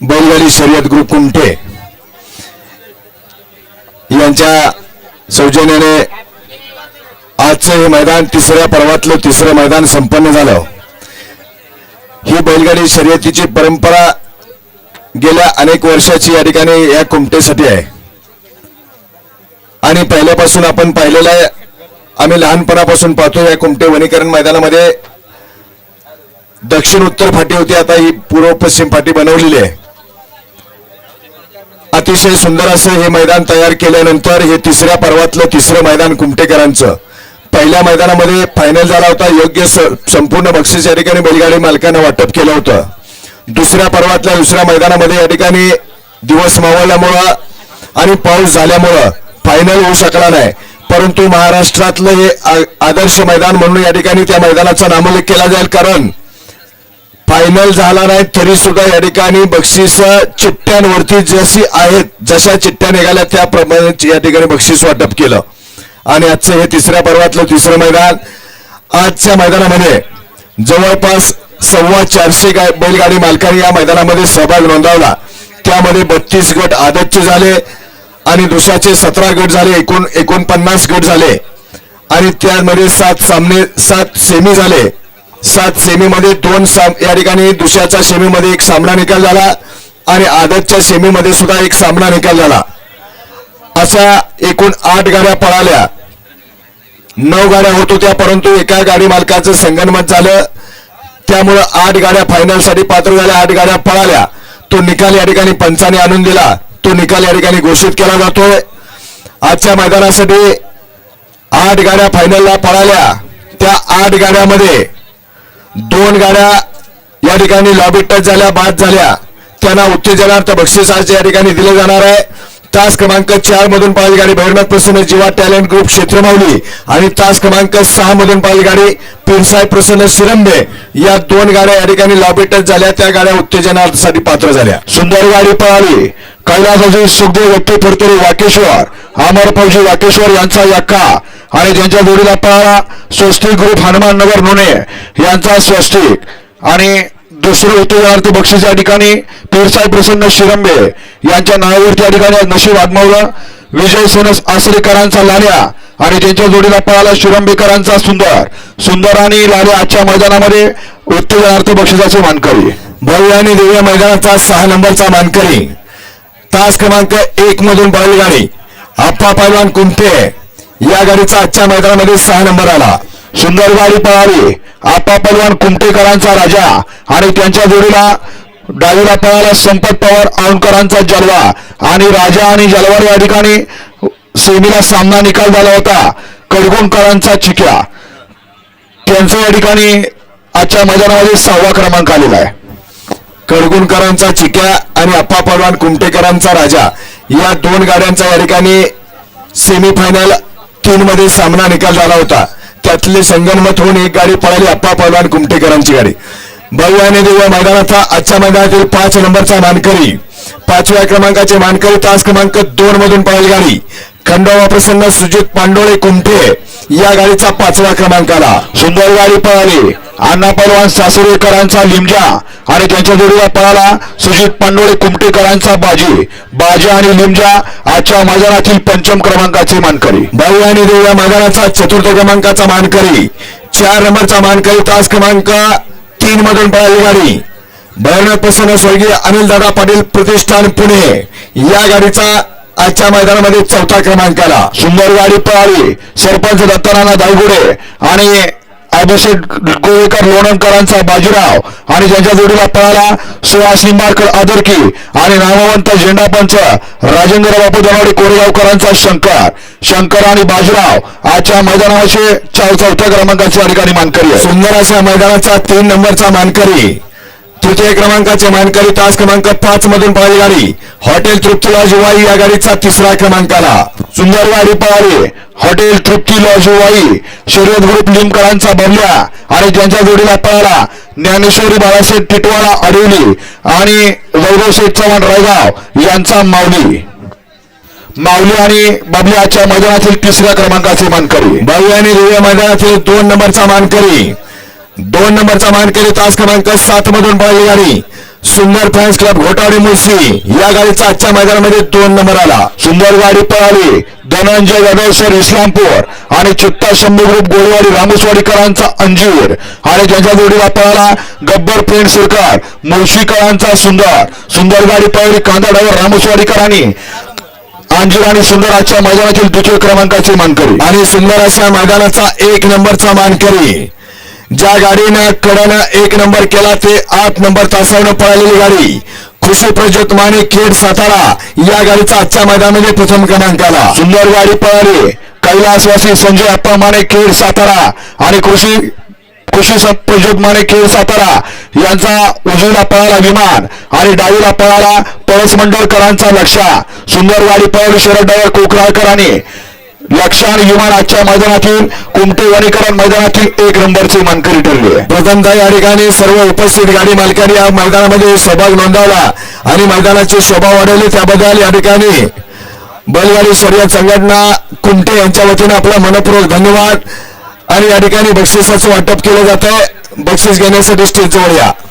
बैलगाडी शर्यत ग्रुप कुमटे यांच्या सौजन्याने आजचं हे मैदान तिसऱ्या पर्वातलं तिसरं मैदान संपन्न झालं. ही बैलगाडी शर्यतीची परंपरा गेल्या अनेक वर्षाची या ठिकाणी या कुमटेसाठी आहे. आणि पहिल्यापासून आपण पाहिलेलं आहे आम्ही लहानपणापासून पाहतो या कुमटे वनीकरण मैदानामध्ये दक्षिण उत्तर फाटी होती आता ही पूर्व पश्चिम फाटी बनवलेली आहे. अतिशय सुंदर असं हे मैदान तयार केल्यानंतर हे तिसऱ्या पर्वातलं तिसरं मैदान कुमटेकरांचं. पहिल्या मैदानामध्ये फायनल झाला होता योग्य स- संपूर्ण बक्षीस या ठिकाणी बैलगाडी मालकांना वाटप केलं होतं. दुसऱ्या पर्वातल्या दुसऱ्या मैदानामध्ये या ठिकाणी दिवस मावळल्यामुळं आणि पाऊस झाल्यामुळं फायनल होऊ शकला नाही. परंतु महाराष्ट्रातलं हे आदर्श मैदान म्हणून या ठिकाणी त्या मैदानाचा नामोल्लेख केला जाईल कारण फायनल झाला नाही तरी सुद्धा या ठिकाणी बक्षीस चिठ्ठ्यांवरती जशी आहेत जशा चिठ्ठ्या निघाल्या त्याप्रमाणे या ठिकाणी बक्षीस वाटप केलं. आणि आजचं हे तिसऱ्या पर्वातलं तिसरं मैदान आजच्या मैदानामध्ये जवळपास सव्वा चारशे बैलगाडी मालकांनी या मैदानामध्ये सहभाग नोंदवला. त्यामध्ये बत्तीस गट आदतचे झाले आणि दुसऱ्याचे सतरा गट झाले एकूण एकोणपन्नास गट झाले. आणि त्यामध्ये सात सामने सात सेमी झाले. सात सेमीमध्ये दोन साम या ठिकाणी दुसऱ्याच्या सेमीमध्ये एक सामना निकाल झाला आणि आदतच्या सेमीमध्ये सुद्धा एक सामना निकाल झाला. अशा एकूण आठ गाड्या पळाल्या. नऊ गाड्या होत होत्या परंतु एका गाडी मालकाचं संगनमत झालं. त्यामुळं आठ गाड्या फायनलसाठी पात्र झाल्या आठ गाड्या पळाल्या. तो निकाल या ठिकाणी पंचाने आणून दिला. तो निकाल या ठिकाणी घोषित केला जातोय. आजच्या मैदानासाठी आठ गाड्या फायनलला पळाल्या. त्या आठ गाड्यामध्ये दोन गाड्या या ठिकाणी लॉबी टच झाल्या बाद झाल्या. त्यांना उत्तेजनार्थ बक्षीस आज या ठिकाणी दिले जाणार आहे. तास क्रमांक चार मधून पाहिली गाडी भैरनाथ प्रसन्न जीवा टॅलेंट ग्रुप क्षेत्रमावली आणि तास क्रमांक सहा मधून पाहिली गाडी पिरसाय प्रसन्न शिरंबे या दोन गाड्या या ठिकाणी लॉबी झाल्या. त्या गाड्या उत्तेजनासाठी पात्र झाल्या. सुंदर गाडी पळाली. कैलासाची सुखदेव व्यक्ती फडतरी वाकेश्वर अमर फौजी वाकेश्वर यांचा यक्का. आणि ज्यांच्या जोडीला पळाला स्वस्तिक ग्रुप हनुमान नगर नोने यांचा स्वस्तिक. आणि दुसरे उत्तेजनार्थ बक्षीस या ठिकाणी. पीरसाई प्रसन्न शिरंबे यांच्या नावावरती या ठिकाणी नशीब आगमावलं विजय सोनस आसरेकरांचा लाल्या आणि त्यांच्या जोडीला पळाला शिरंबेकरांचा सुंदर. सुंदर आणि लाल्या आजच्या मैदानामध्ये उत्तेजनार्थ बक्षिसाचे मानकरी. भव्य आणि दिव्य मैदानाचा सहा नंबरचा मानकरी. तास क्रमांक एक मधून पळाली गाडी आप्पा पैलवान कुंपे या गाडीचा आजच्या मैदानामध्ये सहा नंबर आला. सुंदर गाडी पळाली आप्पा पलवान कुमटेकरांचा राजा आणि त्यांच्या जोडीला डावीला पळाला संपत पवार औंडकरांचा जलवा आणि राजा आणि जलवार या ठिकाणी सेमीला सामना निकाल झाला होता. कडगुणकरांचा चिक्या. त्यांचा या ठिकाणी आजच्या मैदानामध्ये सहावा क्रमांक आलेला आहे. कडगुणकरांचा चिक्या आणि अप्पा पलवान कुमटेकरांचा राजा या दोन गाड्यांचा या ठिकाणी सेमीफायनल तीन मध्ये सामना निकाल झाला होता. त्यातले संगनमत होऊन एक गाडी पळाली अप्पा पलवान कुमटेकरांची गाडी. भव्य आणि दिव्य मैदानाचा आजच्या मैदानातील पाच नंबरचा मानकरी. पाचव्या क्रमांकाचे मानकरी तास क्रमांक दोन मधून पळाली गाडी. खंडोबा प्रसन्न सुजित पांडोळे कुमठे या गाडीचा पाचवा क्रमांक आला सुंदर गाडी पळाली. अण्णा पलवान सासरेकरांचा लिमजा आणि त्यांच्या जोडीला पळाला सुजित पांडोळे कुमटेकरांचा बाजी. बाजी आणि लिमजा आजच्या मैदानातील पंचम क्रमांकाचे मानकरी. भव्य आणि दिव्य मैदानाचा चतुर्थ क्रमांकाचा मानकरी. चार नंबरचा मानकरी तास क्रमांक तीन मधून पळाली गाडी. भैरनाथ प्रसन्न स्वर्गीय अनिल दादा पाटील प्रतिष्ठान पुणे. या गाडीचा आजच्या मैदानामध्ये चौथा क्रमांक आला सुंदर गाडी पळाली. सरपंच दत्ताराणा दायगुडे आणि अभिषेक गोवेकर लोणंदकरांचा बाजीराव. आणि ज्यांच्या जोडीला पळाला सुहास निंबाळकर आदरकी आणि नामवंत झेंडापंच राजेंद्र बापू दनावडे कोरेगावकरांचा शंकर. शंकर आणि बाजीराव आजच्या मैदानाचे चौथ्या क्रमांकाच्या ठिकाणी मानकरी सुंदर अशा मैदानाचा तीन नंबरचा मानकरी तृतीय क्रमांकाचे मानकरी तास क्रमांक पाच मधून पळाली गाडी. हॉटेल तृप्ती जुवाई या गाडीचा तिसरा क्रमांक आला सुंदर गाडी पळाली हॉटेल तृप्ती लॉजवाई शर्यत ग्रुप लिमकरांचा बबल्या आणि ज्यांच्या जोडीला पळाला ज्ञानेश्वरी बाळासाहेब टिटवाळा अडवली आणि वैभवशेठ चव्हाण रायगाव यांचा माऊली. माऊली आणि बबल्या आजच्या मैदानातील तिसऱ्या क्रमांकाचे मानकरी. भव्य आणि दिव्य मैदानातील दोन नंबरचा मानकरी. दोन नंबरचा मानकरी तास क्रमांक सात मधून पळाली गाडी. सुंदर फॅन्स क्लब घोटाळे मुळशी या गाडीचा आजच्या मैदानामध्ये दोन नंबर आला. सुंदर गाडी पळाली. धनंजय यादव इस्लामपूर आणि चित्ता शंभू ग्रुप गोळीवाडी रामेश्वरीकरांचा अंजीर आणि ज्यांच्या जोडीला पळाला गब्बर प्रेम सुरकार मुळशीकरांचा सुंदर. सुंदर गाडी पळाली कांदा डायव्हर रामसवाडीकरांनी अंजीर आणि सुंदर आजच्या मैदानातील द्वितीय मान मानकरी. आणि सुंदर अशा मैदानाचा एक नंबरचा मानकरी. ज्या गाडीनं कडनं एक नंबर केला ते आठ नंबर तासावनं पळालेली गाडी. खुशी प्रज्योत माने खेड सातारा या गाडीचा आजच्या मैदानामध्ये प्रथम क्रमांक आला सुंदर गाडी पळाली. कैलासवासी संजय अप्पा माने खेड सातारा आणि कृषी कृषी प्रज्योत माने खेड सातारा यांचा उजवीला पळाला विमान आणि डावीला पळाला पळस मंडळकरांचा लक्षा सुंदर गाडी पळाली शरद डायवर कोकराळकरांनी. लक्ष आणि विमान आजच्या मैदानातील कुमटे वनीकरण मैदानातील एक नंबरचे मानकरी ठरले. प्रथमतः या ठिकाणी सर्व उपस्थित गाडी मालकांनी या मैदानामध्ये सहभाग नोंदवला आणि मैदानाची शोभा वाढवली. त्याबद्दल या ठिकाणी बैलगाडी शर्यत संघटना कुमटे यांच्या वतीने आपला मनपूर्वक धन्यवाद. आणि या ठिकाणी बक्षिसाचं वाटप केलं जात आहे बक्षीस घेण्यासाठी स्टेजवर या.